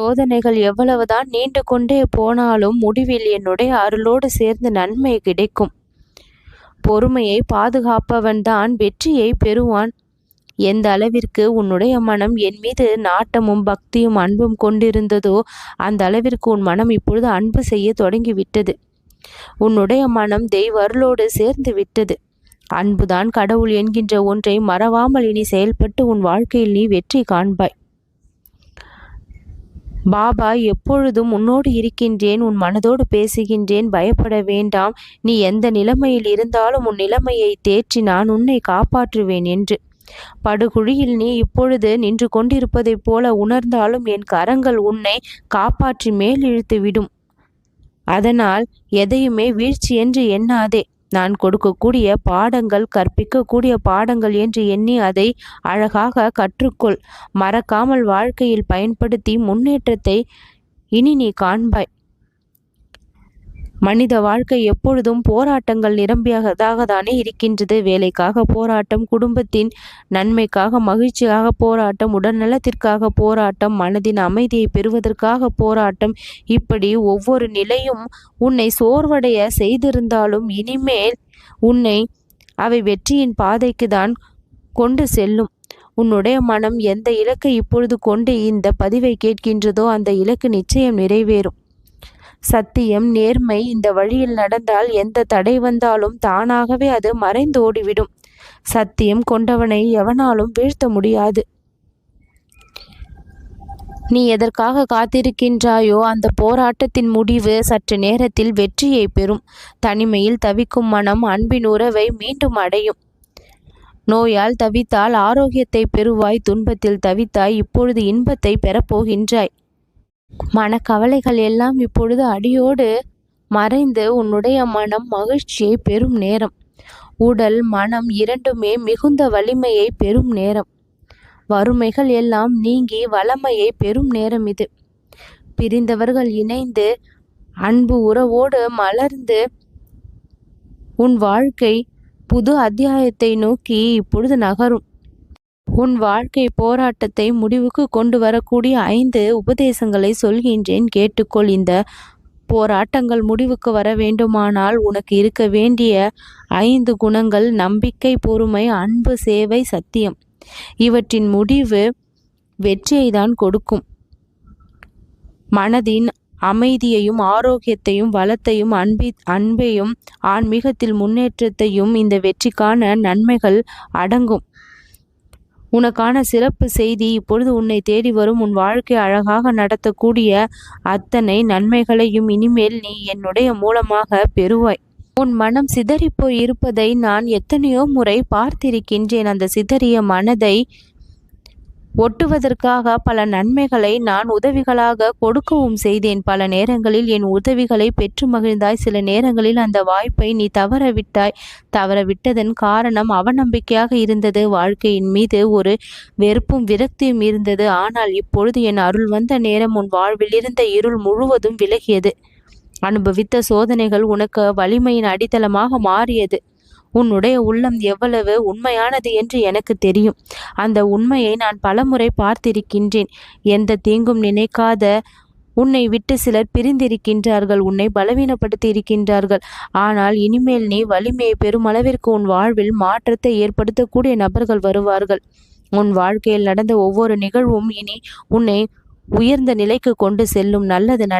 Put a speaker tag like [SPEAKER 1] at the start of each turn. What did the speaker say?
[SPEAKER 1] சோதனைகள் எவ்வளவுதான் நீண்டு கொண்டே போனாலும் முடிவில் என்னுடைய அருளோடு சேர்ந்து நன்மை கிடைக்கும். பொறுமையை பாதுகாப்பவன்தான் வெற்றியை பெறுவான். எந்த அளவிற்கு உன்னுடைய மனம் என் மீது நாட்டமும் பக்தியும் அன்பும் கொண்டிருந்ததோ அந்த அளவிற்கு உன் மனம் இப்பொழுது அன்பு செய்ய தொடங்கிவிட்டது. உன்னுடைய மனம் தெய்வருளோடு சேர்ந்து விட்டது. அன்புதான் கடவுள் என்கின்ற ஒன்றை மறவாமல் இனி செயல்பட்டு உன் வாழ்க்கையில் நீ வெற்றி காண்பாய். பாபா எப்பொழுதும் உன்னோடு இருக்கின்றேன் உன் மனதோடு பேசுகின்றேன் பயப்பட வேண்டாம். நீ எந்த நிலைமையில் இருந்தாலும் உன் நிலைமையை தேற்றி நான் உன்னை காப்பாற்றுவேன் என்று. படுகுழியில் நீ இப்பொழுது நின்று கொண்டிருப்பதைப் போல உணர்ந்தாலும் என் கரங்கள் உன்னை காப்பாற்றி மேல் இழுத்து விடும் அதனால் எதையுமே வீழ்ச்சி என்று எண்ணாதே. நான் கொடுக்கக்கூடிய பாடங்கள் கற்பிக்கக்கூடிய பாடங்கள் என்று எண்ணி அதை அழகாக கற்றுக்கொள். மறக்காமல் வாழ்க்கையில் பயன்படுத்தி முன்னேற்றத்தை இனி நீ காண்பாய். மனித வாழ்க்கை எப்பொழுதும் போராட்டங்கள் நிரம்பியதாக தானே இருக்கின்றது. வேலைக்காக போராட்டம் குடும்பத்தின் நன்மைக்காக மகிழ்ச்சியாக போராட்டம் உடல்நலத்திற்காக போராட்டம் மனதின் அமைதியை பெறுவதற்காக போராட்டம். இப்படி ஒவ்வொரு நிலையும் உன்னை சோர்வடைய செய்திருந்தாலும் இனிமேல் உன்னை அவை வெற்றியின் பாதைக்கு தான் கொண்டு செல்லும். உன்னுடைய மனம் எந்த இலக்கை இப்பொழுது கொண்டு இந்த பதிவை கேட்கின்றதோ அந்த இலக்கு நிச்சயம் நிறைவேறும். சத்தியம் நேர்மை இந்த வழியில் நடந்தால் எந்த தடை வந்தாலும் தானாகவே அது மறைந்து ஓடிவிடும் சத்தியம் கொண்டவனை எவனாலும் வீழ்த்த முடியாது. நீ எதற்காக காத்திருக்கின்றாயோ அந்த போராட்டத்தின் முடிவு சற்று நேரத்தில் வெற்றியை பெறும். தனிமையில் தவிக்கும் மனம் அன்பின் உறவை மீண்டும் அடையும். நோயால் தவித்தால் ஆரோக்கியத்தை பெறுவாய் துன்பத்தில் தவித்தாய் இப்பொழுது இன்பத்தை பெறப்போகின்றாய் மனக்கவலைகள் எல்லாம் இப்பொழுது அடியோடு மறைந்து உன்னுடைய மனம் மகிழ்ச்சியை பெறும் நேரம். உடல் மனம் இரண்டுமே மிகுந்த வலிமையை பெறும் நேரம். வறுமைகள் எல்லாம் நீங்கி வளமையை பெறும் நேரம் இது. பிரிந்தவர்கள் இணைந்து அன்பு உறவோடு மலர்ந்து உன் வாழ்க்கை புது அத்தியாயத்தை நோக்கி இப்பொழுது நகரும். உன் வாழ்க்கை போராட்டத்தை முடிவுக்கு கொண்டு வரக்கூடிய ஐந்து உபதேசங்களை சொல்கின்றேன். கேட்டுக்கொள் இந்த போராட்டங்கள் முடிவுக்கு வர வேண்டுமானால் உனக்கு இருக்க வேண்டிய ஐந்து குணங்கள் நம்பிக்கை பொறுமை அன்பு சேவை சத்தியம். இவற்றின் முடிவு வெற்றியை தான் கொடுக்கும். மனதின் அமைதியையும் ஆரோக்கியத்தையும் வளத்தையும் அன்பி அன்பையும் ஆன்மீகத்தில் முன்னேற்றத்தையும் இந்த வெற்றிக்கான நன்மைகள் அடங்கும். உனக்கான சிறப்பு செய்தி இப்பொழுது உன்னை தேடி வரும். உன் வாழ்க்கை அழகாக நடத்தக்கூடிய அத்தனை நன்மைகளையும் இனிமேல் நீ என்னுடைய மூலமாக பெறுவாய். உன் மனம் சிதறிப்போய் இருப்பதை நான் எத்தனையோ முறை பார்த்திருக்கின்றேன். அந்த சிதறிய மனதை ஒட்டுவதற்காக பல நன்மைகளை நான் உதவிகளாக கொடுக்கவும் செய்தேன். பல நேரங்களில் என் உதவிகளை பெற்று மகிழ்ந்தாய். சில நேரங்களில் அந்த வாய்ப்பை நீ தவறவிட்டாய். தவறவிட்டதன் காரணம் அவநம்பிக்கையாக இருந்தது. வாழ்க்கையின் மீது ஒரு வெறுப்பும் விரக்தியும் இருந்தது. ஆனால் இப்பொழுது என் அருள் வந்த நேரம் உன் வாழ்வில் இருந்த இருள் முழுவதும் விலகியது. அனுபவித்த சோதனைகள் உனக்கு வலிமையின் அடித்தளமாக மாறியது. உன்னுடைய உள்ளம் எவ்வளவு உண்மையானது என்று எனக்கு தெரியும். அந்த உண்மையை நான் பலமுறை பார்த்திருக்கின்றேன். எந்த தீங்கும் நினைக்காத உன்னை விட்டு சிலர் பிரிந்திருக்கின்றார்கள். உன்னை பலவீனப்படுத்தி இருக்கின்றார்கள் ஆனால் இனிமேல் நீ வலிமையை பெருமளவிற்கு உன் வாழ்வில் மாற்றத்தை ஏற்படுத்தக்கூடிய நபர்கள் வருவார்கள். உன் வாழ்க்கையில் நடந்த ஒவ்வொரு நிகழ்வும் இனி உன்னை உயர்ந்த நிலைக்கு கொண்டு செல்லும் நல்லது நட